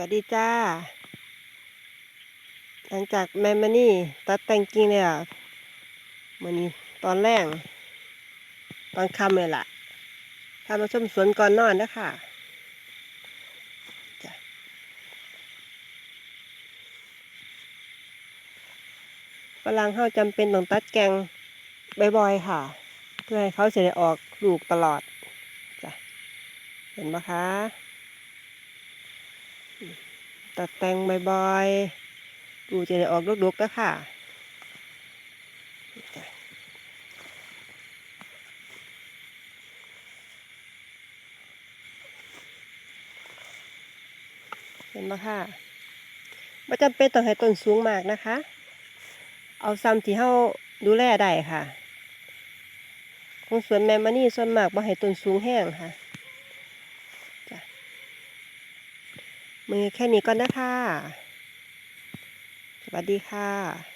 วัสดีจ้า หลังจากแมมมานี่ตัดแต่งกิ่งเลยอะมันนี้ตอนแรกตอนค่ำเลยล่ะพามาชมสวนก่อนนอนนะคะจ้ะฝรั่งเขาจำเป็นต้องตัดแกงบ่อยๆค่ะ เพื่อให้เขาจะได้ออกลูกตลอดจ้ะเห็นไหมคะ ตัดแต่งบ่อยๆดูจะได้ออกลูกๆแล้วค่ะจ้ะเห็นไหมค่ะไม่จำเป็นต้องให้ต้นสูงมากนะคะ เอาซ้ำที่เฮาดูแลได้ค่ะ ของสวนแมมมานี่ส่วนมากบ่ให้ต้นสูงแห้งค่ะ มือแค่นี้ก่อนนะคะสวัสดีค่ะ